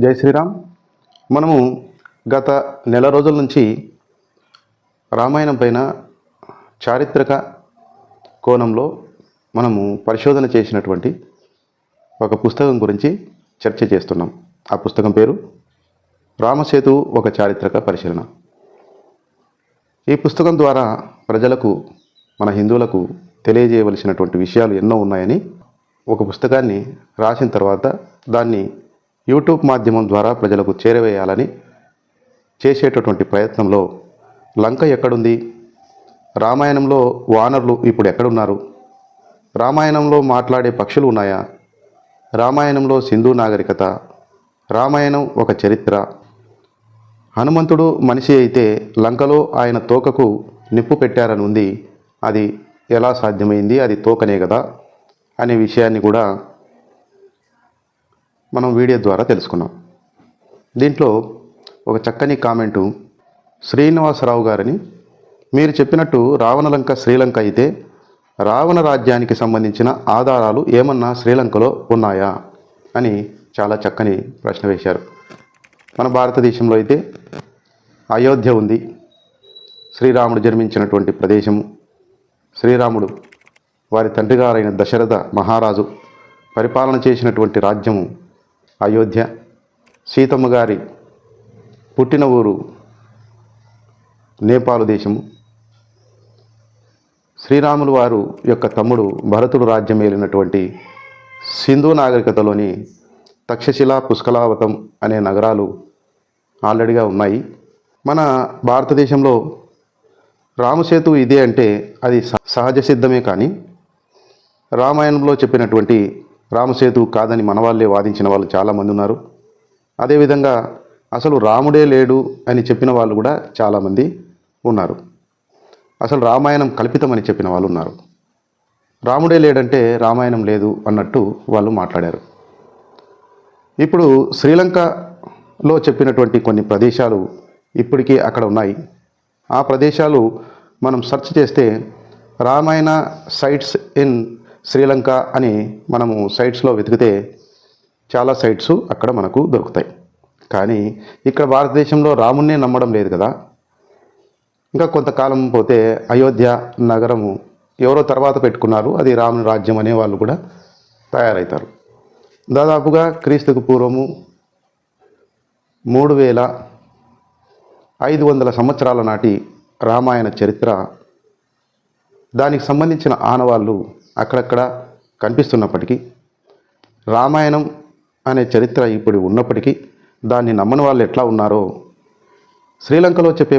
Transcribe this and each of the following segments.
జై శ్రీరామ్. మనము గత నెల రోజుల నుంచి రామాయణం పైన చారిత్రక కోణంలో మనము పరిశోధన చేసినటువంటి ఒక పుస్తకం గురించి చర్చ చేస్తున్నాం. ఆ పుస్తకం పేరు రామసేతు ఒక చారిత్రక పరిశీలన. ఈ పుస్తకం ద్వారా ప్రజలకు మన హిందువులకు తెలియజేయవలసినటువంటి విషయాలు ఎన్నో ఉన్నాయని ఒక పుస్తకాన్ని రాసిన తర్వాత దాన్ని యూట్యూబ్ మాధ్యమం ద్వారా ప్రజలకు చేరవేయాలని చేసేటటువంటి ప్రయత్నంలో లంక ఎక్కడుంది? రామాయణంలో వానరులు ఇప్పుడు ఎక్కడున్నారు? రామాయణంలో మాట్లాడే పక్షులు ఉన్నాయా? రామాయణంలో సింధు నాగరికత రామాయణం ఒక చరిత్ర. హనుమంతుడు మనిషి అయితే లంకలో ఆయన తోకకు నిప్పు పెట్టారని ఉంది అది ఎలా సాధ్యమైంది? అది తోకనే కదా అనే విషయాన్ని కూడా మనం వీడియో ద్వారా తెలుసుకున్నాం. దీంట్లో ఒక చక్కని కామెంటు శ్రీనివాసరావు గారిని మీరు చెప్పినట్టు రావణలంక శ్రీలంక అయితే రావణ రాజ్యానికి సంబంధించిన ఆధారాలు ఏమన్నా శ్రీలంకలో ఉన్నాయా అని చాలా చక్కని ప్రశ్న వేశారు. మన భారతదేశంలో అయితే అయోధ్య ఉంది. శ్రీరాముడు జన్మించినటువంటి ప్రదేశము. శ్రీరాముడు వారి తండ్రిగారైన దశరథ మహారాజు పరిపాలన చేసినటువంటి రాజ్యము. అయోధ్య. సీతమ్మ గారి పుట్టిన ఊరు నేపాల్ దేశము. శ్రీరాములు వారు యొక్క తమ్ముడు భరతుడు రాజ్యం ఏలినటువంటి సింధు నాగరికతలోని తక్షశిల పుష్కలావతం అనే నగరాలు ఆల్రెడీగా ఉన్నాయి. మన భారతదేశంలో రామసేతు ఇదే అంటే అది స- సహజ సిద్ధమే కానీ రామాయణంలో చెప్పినటువంటి రామసేతు కాదని మన వాళ్ళే వాదించిన వాళ్ళు చాలామంది ఉన్నారు. అదేవిధంగా అసలు రాముడే లేడు అని చెప్పిన వాళ్ళు కూడా చాలామంది ఉన్నారు. అసలు రామాయణం కల్పితమని చెప్పిన వాళ్ళు ఉన్నారు. రాముడే లేడంటే రామాయణం లేదు అన్నట్టు వాళ్ళు మాట్లాడారు. ఇప్పుడు శ్రీలంకలో చెప్పినటువంటి కొన్ని ప్రదేశాలు ఇప్పటికీ అక్కడ ఉన్నాయి. ఆ ప్రదేశాలు మనం సెర్చ్ చేస్తే రామాయణ సైట్స్ ఇన్ శ్రీలంక అని మనము సైట్స్లో వెతికితే చాలా సైట్స్ అక్కడ మనకు దొరుకుతాయి. కానీ ఇక్కడ భారతదేశంలో రామున్నే నమ్మడం లేదు కదా. ఇంకా కొంతకాలం పోతే అయోధ్య నగరము ఎవరో తర్వాత పెట్టుకున్నారు. అది రాముని రాజ్యం అనే వాళ్ళు కూడా తయారవుతారు దాదాపుగా క్రీస్తుకు పూర్వము మూడు వేల ఐదు వందల సంవత్సరాల నాటి రామాయణ చరిత్ర దానికి సంబంధించిన ఆనవాళ్ళు అక్కడక్కడ కనిపిస్తున్నప్పటికీ రామాయణం అనే చరిత్ర ఇప్పుడు ఉన్నప్పటికీ దాన్ని నమ్మని వాళ్ళు ఎట్లా ఉన్నారో శ్రీలంకలో చెప్పే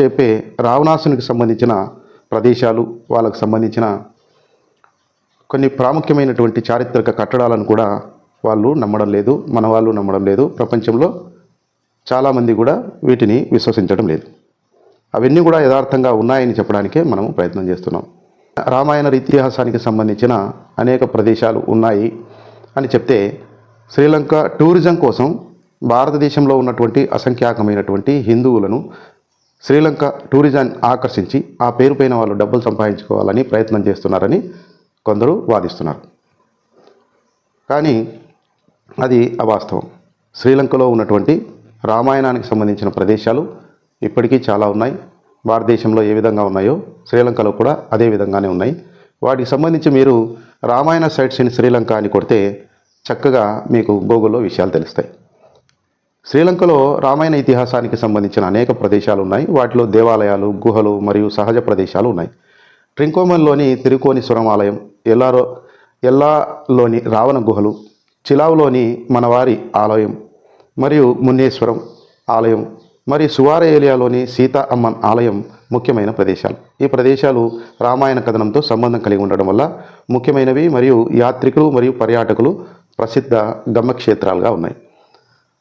చెప్పే రావణాసునికి సంబంధించిన ప్రదేశాలు వాళ్ళకు సంబంధించిన కొన్ని ప్రాముఖ్యమైనటువంటి చారిత్రక కట్టడాలను కూడా వాళ్ళు నమ్మడం లేదు మన వాళ్ళు నమ్మడం లేదు. ప్రపంచంలో చాలామంది కూడా వీటిని విశ్వసించడం లేదు. అవన్నీ కూడా యథార్థంగా ఉన్నాయని చెప్పడానికే మనం ప్రయత్నం చేస్తున్నాం. రామాయణ ఇతిహాసానికి సంబంధించిన అనేక ప్రదేశాలు ఉన్నాయి అని చెప్తే శ్రీలంక టూరిజం కోసం భారతదేశంలో ఉన్నటువంటి అసంఖ్యాకమైనటువంటి హిందువులను శ్రీలంక టూరిజాన్ని ఆకర్షించి ఆ పేరు పైన వాళ్ళు డబ్బులు సంపాదించుకోవాలని ప్రయత్నం చేస్తున్నారని కొందరు వాదిస్తున్నారు. కానీ అది అవాస్తవం. శ్రీలంకలో ఉన్నటువంటి రామాయణానికి సంబంధించిన ప్రదేశాలు ఇప్పటికీ చాలా ఉన్నాయి. భారతదేశంలో ఏ విధంగా ఉన్నాయో శ్రీలంకలో కూడా అదే విధంగానే ఉన్నాయి. వాటికి సంబంధించి మీరు రామాయణ సైట్స్ ఇన్ శ్రీలంక అని కొడితే చక్కగా మీకు గూగుల్లో విషయాలు తెలుస్తాయి. శ్రీలంకలో రామాయణ ఇతిహాసానికి సంబంధించిన అనేక ప్రదేశాలు ఉన్నాయి. వాటిలో దేవాలయాలు గుహలు మరియు సహజ ప్రదేశాలు ఉన్నాయి. ట్రింకోమన్లోని తిరుకోని ఆలయం ఎల్లారో ఎల్లాలోని రావణ గుహలు చిలావులోని మనవారి ఆలయం మరియు మున్నేశ్వరం ఆలయం మరి సువార ఏలియాలోని సీతా అమ్మన్ ఆలయం ముఖ్యమైన ప్రదేశాలు. ఈ ప్రదేశాలు రామాయణ కథనంతో సంబంధం కలిగి ఉండడం వల్ల ముఖ్యమైనవి మరియు యాత్రికులు మరియు పర్యాటకులు ప్రసిద్ధ గమ్మక్షేత్రాలుగా ఉన్నాయి.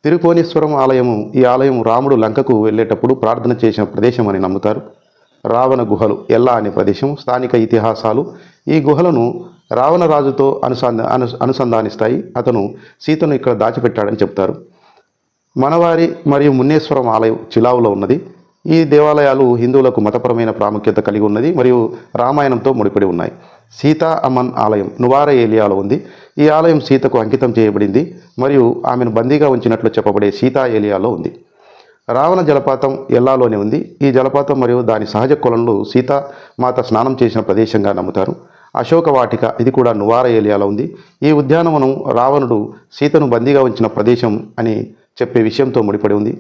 తిరుకోణేశ్వరం ఆలయము ఈ ఆలయం రాముడు లంకకు వెళ్ళేటప్పుడు ప్రార్థన చేసిన ప్రదేశం అని నమ్ముతారు. రావణ గుహలు ఎల్లా అనే ప్రదేశం స్థానిక ఇతిహాసాలు ఈ గుహలను రావణ రాజుతో అనుసంధ అను అనుసంధానిస్తాయి. అతను సీతను ఇక్కడ దాచిపెట్టాడని చెప్తారు. మనవారి మరియు మున్నేశ్వరం ఆలయం చిలావులో ఉన్నది. ఈ దేవాలయాలు హిందువులకు మతపరమైన ప్రాముఖ్యత కలిగి ఉన్నది మరియు రామాయణంతో ముడిపడి ఉన్నాయి. సీతా అమన్ ఆలయం నువార ఏలియాలో ఉంది. ఈ ఆలయం సీతకు అంకితం చేయబడింది మరియు ఆమెను బందీగా ఉంచినట్లు చెప్పబడే సీతా ఏలియాలో ఉంది. రావణ జలపాతం ఎల్లాలోనే ఉంది. ఈ జలపాతం మరియు దాని సహజ కొలంలో సీత మాత స్నానం చేసిన ప్రదేశంగా నమ్ముతారు. అశోక వాటిక ఇది కూడా నువార ఏలియాలో ఉంది. ఈ ఉద్యానవనం రావణుడు సీతను బందీగా ఉంచిన ప్రదేశం అని చెప్పే విషయంతో ముడిపడి ఉంది.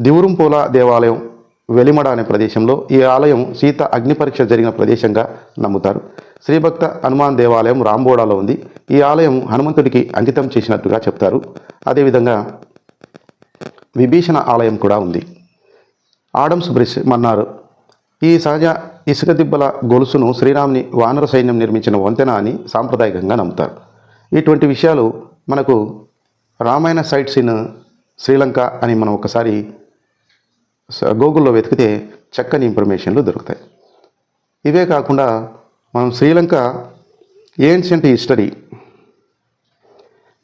దివురుంపోల దేవాలయం వెలిమడ అనే ప్రదేశంలో ఈ ఆలయం సీత అగ్నిపరీక్ష జరిగిన ప్రదేశంగా నమ్ముతారు. శ్రీభక్త హనుమాన్ దేవాలయం రాంబోడాలో ఉంది. ఈ ఆలయం హనుమంతుడికి అంకితం చేసినట్టుగా చెప్తారు. అదేవిధంగా విభీషణ ఆలయం కూడా ఉంది. ఆడమ్స్ బ్రిడ్జ్ మన్నారు ఈ సహజ ఇసుక దిబ్బల గొలుసును శ్రీరామ్ని వానర సైన్యం నిర్మించిన వంతెన అని సాంప్రదాయకంగా నమ్ముతారు. ఇటువంటి విషయాలు మనకు రామాయణ సైట్స్ ఇన్ శ్రీలంక అని మనం ఒకసారి గూగుల్లో వెతికితే చక్కని ఇన్ఫర్మేషన్లు దొరుకుతాయి. ఇవే కాకుండా మనం Sri Lanka ancient history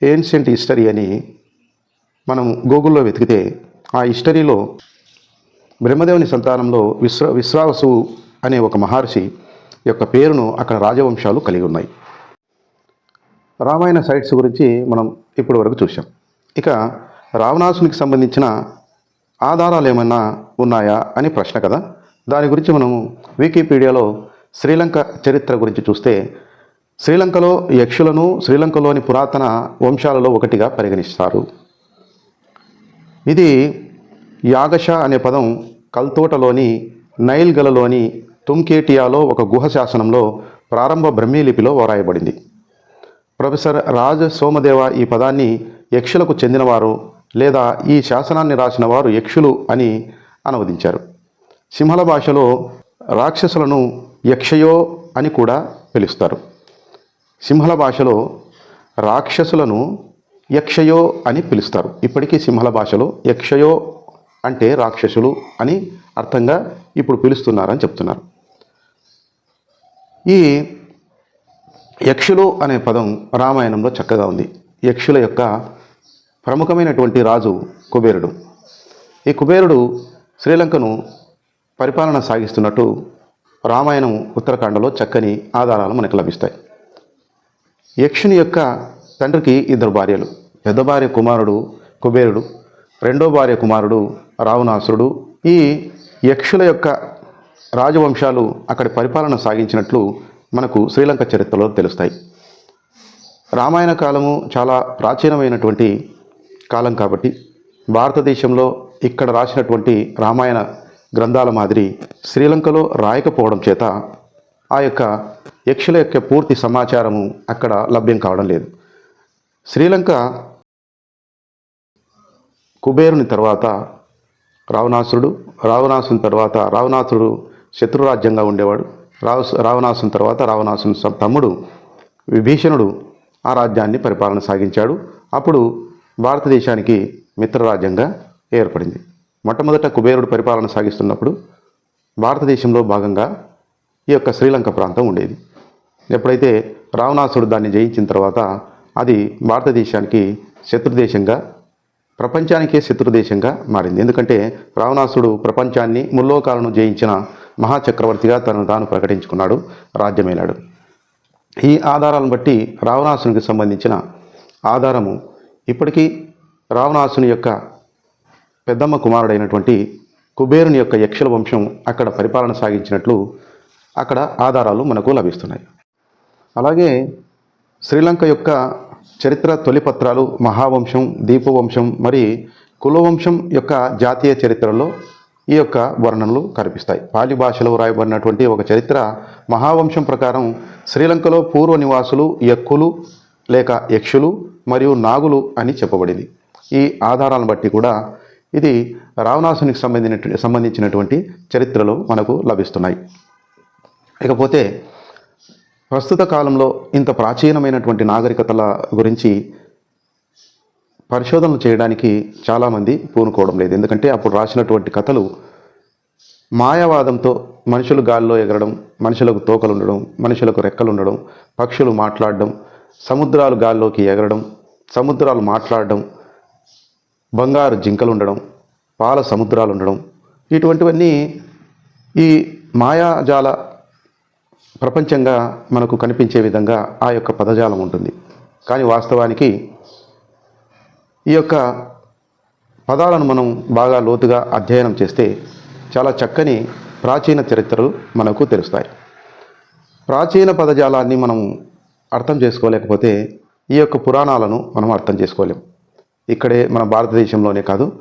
ancient history అని మనం గూగుల్లో వెతికితే ఆ హిస్టరీలో బ్రహ్మదేవుని సంతానంలో విశ్వ విశ్రావసు అనే ఒక మహర్షి యొక్క పేరును అక్కడ రాజవంశాలు కలిగి ఉన్నాయి. రామాయణ సైట్స్ గురించి మనం ఇప్పటి వరకు చూసాం ఇక రావణాసునికి సంబంధించిన ఆధారాలు ఏమైనా ఉన్నాయా అని ప్రశ్న కదా. దాని గురించి మనం వికీపీడియాలో శ్రీలంక చరిత్ర గురించి చూస్తే శ్రీలంకలో యక్షులను శ్రీలంకలోని పురాతన వంశాలలో ఒకటిగా పరిగణిస్తారు. ఇది యాగష అనే పదం కల్తోటలోని నైల్ గలలోని తుంకేటియాలో ఒక గుహ శాసనంలో ప్రారంభ బ్రహ్మీ లిపిలో వ్రాయబడింది. ప్రొఫెసర్ రాజ సోమదేవ ఈ పదాన్ని యక్షులకు చెందినవారు లేదా ఈ శాసనాన్ని రాసిన వారు యక్షులు అని అనువదించారు. సింహల భాషలో రాక్షసులను యక్షయో అని కూడా పిలుస్తారు. సింహల భాషలో రాక్షసులను యక్షయో అని పిలుస్తారు. ఇప్పటికీ సింహల భాషలో యక్షయో అంటే రాక్షసులు అని అర్థంగా ఇప్పుడు పిలుస్తున్నారని చెప్తున్నారు. ఈ యక్షులు అనే పదం రామాయణంలో చక్కగా ఉంది. యక్షుల యొక్క ప్రముఖమైనటువంటి రాజు కుబేరుడు. ఈ కుబేరుడు శ్రీలంకను పరిపాలన సాగిస్తున్నట్టు రామాయణం ఉత్తరాఖండలో చక్కని ఆధారాలు మనకు లభిస్తాయి. యక్షుని యొక్క తండ్రికి ఇద్దరు భార్యలు. పెద్ద భార్య కుమారుడు కుబేరుడు రెండో భార్య కుమారుడు రావణాసురుడు. ఈ యక్షుల యొక్క రాజవంశాలు అక్కడి పరిపాలన సాగించినట్లు మనకు శ్రీలంక చరిత్రలో తెలుస్తాయి. రామాయణ కాలము చాలా ప్రాచీనమైనటువంటి కాలం కాబట్టి భారతదేశంలో ఇక్కడ రాసినటువంటి రామాయణ గ్రంథాల మాదిరి శ్రీలంకలో రాయకపోవడం చేత ఆ యొక్క యక్షుల యొక్క పూర్తి సమాచారము అక్కడ లభ్యం కావడం లేదు. శ్రీలంక కుబేరుని తర్వాత రావణాసురుడు రావణాసుని తర్వాత రావణాసురుడు శత్రురాజ్యంగా ఉండేవాడు. రావ రావణాసుని తర్వాత రావణాసుని తమ్ముడు విభీషణుడు ఆ రాజ్యాన్ని పరిపాలన సాగించాడు. అప్పుడు భారతదేశానికి మిత్రరాజ్యంగా ఏర్పడింది. మొట్టమొదట కుబేరుడు పరిపాలన సాగిస్తున్నప్పుడు భారతదేశంలో భాగంగా ఈ యొక్క శ్రీలంక ప్రాంతం ఉండేది. ఎప్పుడైతే రావణాసుడు దాన్ని జయించిన తర్వాత అది భారతదేశానికి శత్రుదేశంగా ప్రపంచానికే శత్రుదేశంగా మారింది. ఎందుకంటే రావణాసుడు ప్రపంచాన్ని ముల్లోకాలను జయించిన మహాచక్రవర్తిగా తనను తాను ప్రకటించుకున్నాడు రాజ్యమేలాడు. ఈ ఆధారాలను బట్టి రావణాసునికి సంబంధించిన ఆధారము ఇప్పటికీ రావణాసుని యొక్క పెద్దమ్మ కుమారుడైనటువంటి కుబేరుని యొక్క యక్షుల వంశం అక్కడ పరిపాలన సాగించినట్లు అక్కడ ఆధారాలు మనకు లభిస్తున్నాయి. అలాగే శ్రీలంక యొక్క చరిత్ర తొలి పత్రాలు మహావంశం దీపవంశం మరి కులవంశం యొక్క జాతీయ చరిత్రలో ఈ యొక్క వర్ణనలు కనిపిస్తాయి. పాలి భాషలో వ్రాయబడినటువంటి ఒక చరిత్ర మహావంశం ప్రకారం శ్రీలంకలో పూర్వ నివాసులు యక్కులు లేక యక్షులు మరియు నాగులు అని చెప్పబడింది. ఈ ఆధారాలను బట్టి కూడా ఇది రావణాసునికి సంబంధించిన సంబంధించినటువంటి చరిత్రలు మనకు లభిస్తున్నాయి. ఇకపోతే ప్రస్తుత కాలంలో ఇంత ప్రాచీనమైనటువంటి నాగరికతల గురించి పరిశోధనలు చేయడానికి చాలామంది పూనుకోవడం లేదు. ఎందుకంటే అప్పుడు రాసినటువంటి కథలు మాయావాదంతో మనుషులు గాల్లో ఎగరడం మనుషులకు తోకలు ఉండడం మనుషులకు రెక్కలు ఉండడం పక్షులు మాట్లాడడం సముద్రాలు గాల్లోకి ఎగరడం సముద్రాలు మాట్లాడడం బంగారు జింకలు ఉండడం పాల సముద్రాలు ఉండడం ఇటువంటివన్నీ ఈ మాయాజాల ప్రపంచంగా మనకు కనిపించే విధంగా ఆ యొక్క పదజాలం ఉంటుంది. కానీ వాస్తవానికి ఈ యొక్క పదాలను మనం బాగా లోతుగా అధ్యయనం చేస్తే చాలా చక్కని ప్రాచీన చరిత్రలు మనకు తెలుస్తాయి. ప్రాచీన పదజాలాన్ని మనం అర్థం చేసుకోలేకపోతే ఈ యొక్క పురాణాలను మనం అర్థం చేసుకోలేం. ఇక్కడే మన భారతదేశంలోనే కాదు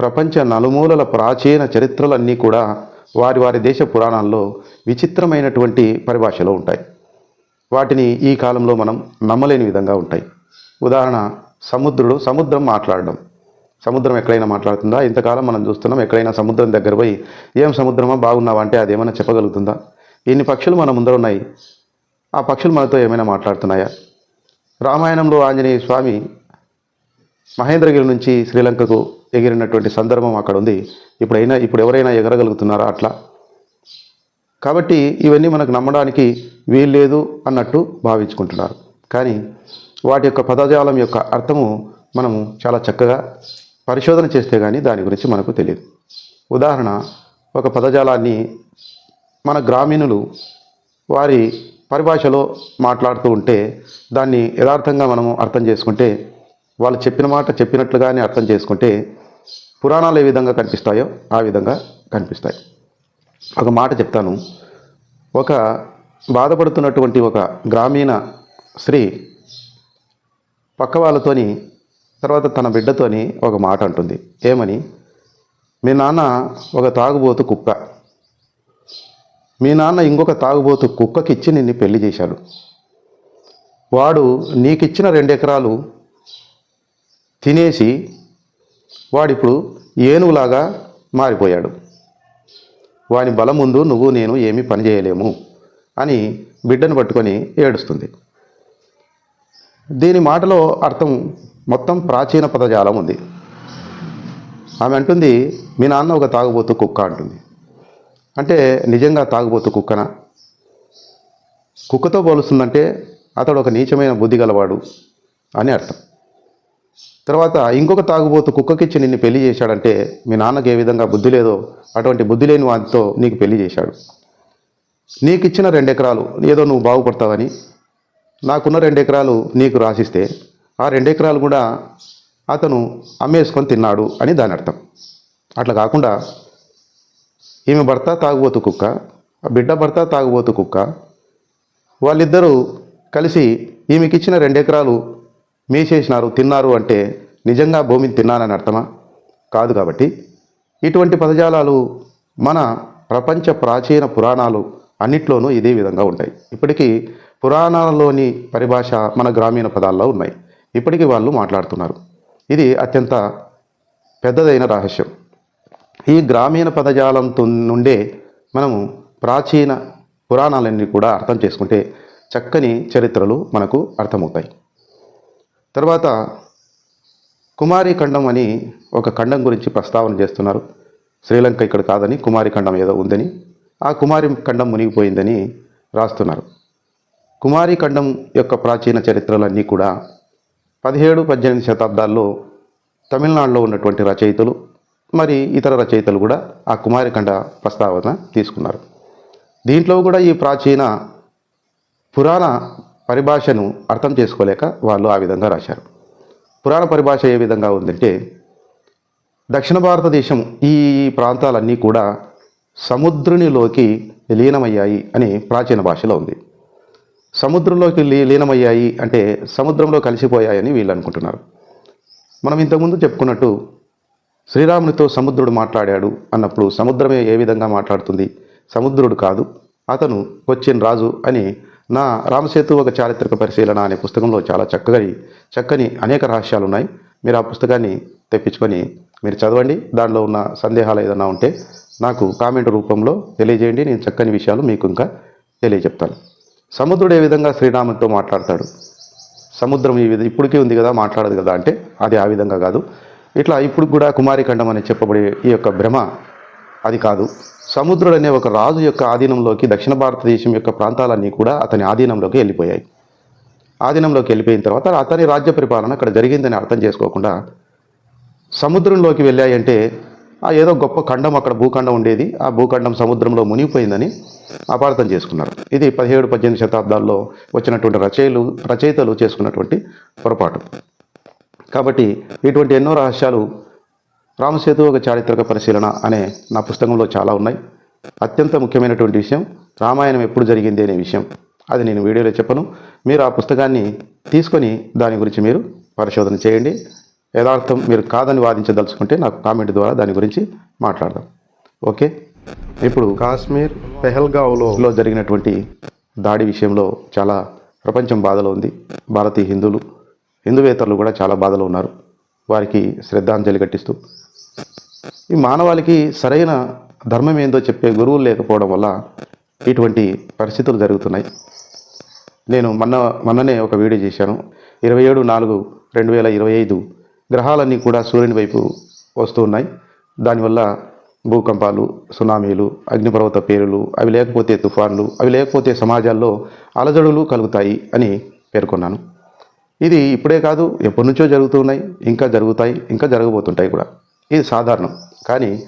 ప్రపంచ నలుమూలల ప్రాచీన చరిత్రలన్నీ కూడా వారి వారి దేశ పురాణాల్లో విచిత్రమైనటువంటి పరిభాషలో ఉంటాయి. వాటిని ఈ కాలంలో మనం నమ్మలేని విధంగా ఉంటాయి. ఉదాహరణ సముద్రుడు సముద్రం మాట్లాడడం. సముద్రం ఎక్కడైనా మాట్లాడుతుందా? ఇంతకాలం మనం చూస్తున్నాం ఎక్కడైనా సముద్రం దగ్గర పోయి ఏం సముద్రమా? బాగున్నావా అంటే అది ఏమైనా చెప్పగలుగుతుందా? ఇన్ని పక్షులు మన ముందర ఉన్నాయి. ఆ పక్షులు మనతో ఏమైనా మాట్లాడుతున్నాయా? రామాయణంలో ఆంజనేయ స్వామి మహేంద్రగిరి నుంచి శ్రీలంకకు ఎగిరినటువంటి సందర్భం అక్కడ ఉంది. ఇప్పుడైనా ఇప్పుడు ఎవరైనా ఎగరగలుగుతున్నారా అట్లా? కాబట్టి ఇవన్నీ మనకు నమ్మడానికి వీల్లేదు అన్నట్టు భావించుకుంటున్నారు. కానీ వాటి యొక్క పదజాలం యొక్క అర్థము మనము చాలా చక్కగా పరిశోధన చేస్తే కానీ దాని గురించి మనకు తెలియదు. ఉదాహరణ ఒక పదజాలాన్ని మన గ్రామీణులు వారి పరిభాషలో మాట్లాడుతూ ఉంటే దాన్ని యథార్థంగా మనము అర్థం చేసుకుంటే వాళ్ళు చెప్పిన మాట చెప్పినట్లుగానే అర్థం చేసుకుంటే పురాణాలు ఏ విధంగా కనిపిస్తాయో ఆ విధంగా కనిపిస్తాయి. ఒక మాట చెప్తాను. ఒక బాధపడుతున్నటువంటి ఒక గ్రామీణ స్త్రీ పక్క వాళ్ళతోని తర్వాత తన బిడ్డతోని ఒక మాట అంటుంది. ఏమని? మీ నాన్న ఒక తాగుబోతు కుక్క. మీ నాన్న ఇంకొక తాగుబోతు కుక్కకిచ్చి నిన్ను పెళ్ళి చేశాడు. వాడు నీకిచ్చిన రెండు ఎకరాలు తినేసి వాడిప్పుడు ఏనుగులాగా మారిపోయాడు. వాని బలం ముందు నువ్వు నేను ఏమీ పని చేయలేము అని బిడ్డను పట్టుకొని ఏడుస్తుంది. దీని మాటలో అర్థం మొత్తం ప్రాచీన పదజాలం ఉంది. ఆమె అంటుంది మీ నాన్న ఒక తాగుబోతు కుక్క అంటుంది. అంటే నిజంగా తాగుబోతు కుక్కన? కుక్కతో పోలుస్తుందంటే అతడు ఒక నీచమైన బుద్ధి గలవాడు అని అర్థం. తర్వాత ఇంకొక తాగుబోతు కుక్కకిచ్చి నిన్ను పెళ్ళి చేశాడంటే మీ నాన్నకి ఏ విధంగా బుద్ధి లేదో అటువంటి బుద్ధి లేని వాటితో నీకు పెళ్ళి చేశాడు. నీకు ఇచ్చిన రెండెకరాలు ఏదో నువ్వు బాగుపడతావని నాకున్న రెండు ఎకరాలు నీకు రాసిస్తే ఆ రెండు ఎకరాలు కూడా అతను అమ్మేసుకొని తిన్నాడు అని దాని అర్థం. అట్లా కాకుండా ఈమె భర్త తాగుబోతు కుక్క ఆ బిడ్డ భర్త తాగుబోతు కుక్క వాళ్ళిద్దరూ కలిసి ఈమెకి ఇచ్చిన రెండు ఎకరాలు మీసేసినారు తిన్నారు అంటే నిజంగా భూమిని తిన్నానని అర్థమా? కాదు కాబట్టి. ఇటువంటి పదజాలాలు మన ప్రపంచ ప్రాచీన పురాణాలు అన్నిట్లోనూ ఇదే విధంగా ఉంటాయి. ఇప్పటికీ పురాణాలలోని పరిభాష మన గ్రామీణ పదాల్లో ఉన్నాయి. ఇప్పటికీ వాళ్ళు మాట్లాడుతున్నారు. ఇది అత్యంత పెద్దదైన రహస్యం. ఈ గ్రామీణ పదజాలంతో నుండే మనము ప్రాచీన పురాణాలన్నీ కూడా అర్థం చేసుకుంటే చక్కని చరిత్రలు మనకు అర్థమవుతాయి. తర్వాత కుమారి ఖండం అని ఒక ఖండం గురించి ప్రస్తావన చేస్తున్నారు. శ్రీలంక ఇక్కడ కాదని కుమారి ఖండం ఏదో ఉందని ఆ కుమారి ఖండం మునిగిపోయిందని రాస్తున్నారు. కుమారి ఖండం యొక్క ప్రాచీన చరిత్రలన్నీ కూడా పదిహేడు పద్దెనిమిది శతాబ్దాల్లో తమిళనాడులో ఉన్నటువంటి రచయితలు మరి ఇతర రచయితలు కూడా ఆ కుమారిఖండ ప్రస్తావన తీసుకున్నారు. దీంట్లో కూడా ఈ ప్రాచీన పురాణ పరిభాషను అర్థం చేసుకోలేక వాళ్ళు ఆ విధంగా రాశారు. పురాణ పరిభాష ఏ విధంగా ఉందంటే దక్షిణ భారతదేశం ఈ ప్రాంతాలన్నీ కూడా సముద్రునిలోకి లీనమయ్యాయి అని ప్రాచీన భాషలో ఉంది. సముద్రంలోకి లీ లీనమయ్యాయి అంటే సముద్రంలో కలిసిపోయాయని వీళ్ళు అనుకుంటున్నారు. మనం ఇంతకుముందు చెప్పుకున్నట్టు శ్రీరామునితో సముద్రుడు మాట్లాడాడు అన్నప్పుడు సముద్రమే ఏ విధంగా మాట్లాడుతుంది? సముద్రుడు కాదు అతను వచ్చిన రాజు అని నా రామసేతు ఒక చారిత్రక పరిశీలన అనే పుస్తకంలో చాలా చక్కగా చక్కని అనేక రహస్యాలు ఉన్నాయి మీరు ఆ పుస్తకాన్ని తెప్పించుకొని మీరు చదవండి. దానిలో ఉన్న సందేహాలు ఏదైనా ఉంటే నాకు కామెంట్ రూపంలో తెలియజేయండి. నేను చక్కని విషయాలు మీకు ఇంకా తెలియజెప్తాను. సముద్రుడు ఏ విధంగా శ్రీరాముడితో మాట్లాడతాడు. సముద్రం ఈ విధ ఇప్పటికీ ఉంది కదా మాట్లాడదు కదా అంటే అది ఆ విధంగా కాదు. ఇట్లా ఇప్పుడు కూడా కుమారిఖండం అని చెప్పబడే ఈ యొక్క భ్రమ అది కాదు. సముద్రుడు అనే ఒక రాజు యొక్క ఆధీనంలోకి దక్షిణ భారతదేశం యొక్క ప్రాంతాలన్నీ కూడా అతని ఆధీనంలోకి వెళ్ళిపోయాయి. ఆధీనంలోకి వెళ్ళిపోయిన తర్వాత అతని రాజ్య పరిపాలన అక్కడ జరిగిందని అర్థం చేసుకోకుండా సముద్రంలోకి వెళ్ళాయంటే ఏదో గొప్ప ఖండం అక్కడ భూఖండం ఉండేది. ఆ భూఖండం సముద్రంలో మునిగిపోయిందని అపార్థం చేసుకున్నారు. ఇది పదిహేడు పద్దెనిమిది శతాబ్దాల్లో వచ్చినటువంటి రచయిలు రచయితలు చేసుకున్నటువంటి పొరపాటు. కాబట్టి ఇటువంటి ఎన్నో రహస్యాలు రామసేతు ఒక చారిత్రక పరిశీలన అనే నా పుస్తకంలో చాలా ఉన్నాయి. అత్యంత ముఖ్యమైనటువంటి విషయం రామాయణం ఎప్పుడు జరిగింది అనే విషయం. అది నేను వీడియోలో చెప్పను. మీరు ఆ పుస్తకాన్ని తీసుకొని దాని గురించి మీరు పరిశోధన చేయండి. యథార్థం మీరు కాదని వాదించదలుచుకుంటే నాకు కామెంట్ ద్వారా దాని గురించి మాట్లాడదాం. ఓకే? ఇప్పుడు కాశ్మీర్ పెహల్గావ్లో జరిగినటువంటి దాడి విషయంలో చాలా ప్రపంచం బాధలో ఉంది. భారతీయ హిందువులు హిందువేతరులు కూడా చాలా బాధలో ఉన్నారు. వారికి శ్రద్ధాంజలి ఘటిస్తూ. ఈ మానవాళికి సరైన ధర్మం ఏందో చెప్పే గురువులు లేకపోవడం వల్ల ఇటువంటి పరిస్థితులు జరుగుతున్నాయి. నేను మొన్న మొన్ననే ఒక వీడియో చేశాను. ఇరవై ఏడు నాలుగు రెండు వేల ఇరవై ఐదు గ్రహాలన్నీ కూడా సూర్యుని వైపు వస్తూ ఉన్నాయి. దానివల్ల భూకంపాలు సునామీలు అగ్నిపర్వత పేరులు అవి లేకపోతే తుఫాన్లు అవి లేకపోతే సమాజాల్లో అలజడులు కలుగుతాయి అని పేర్కొన్నాను. ఇది ఇప్పుడే కాదు ఎప్పటి నుంచో జరుగుతున్నాయి ఇంకా జరుగుతాయి ఇంకా జరగబోతుంటాయి కూడా. ఇది సాధారణం. కానీ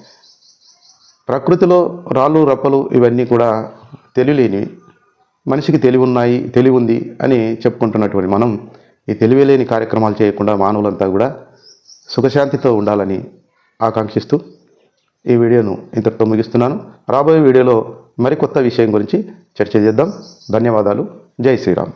ప్రకృతిలో రాళ్ళు రప్పలు ఇవన్నీ కూడా తెలియలేనివి మనిషికి తెలివి ఉన్నాయి తెలివి ఉంది అని చెప్పుకుంటున్నటువంటి మనం ఈ తెలివిలేని కార్యక్రమాలు చేయకుండా మానవులంతా కూడా సుఖశాంతితో ఉండాలని ఆకాంక్షిస్తూ ఈ వీడియోను ఇంతటితో ముగిస్తున్నాను. రాబోయే వీడియోలో మరికొత్త విషయం గురించి చర్చ చేద్దాం. ధన్యవాదాలు. జై శ్రీరామ్.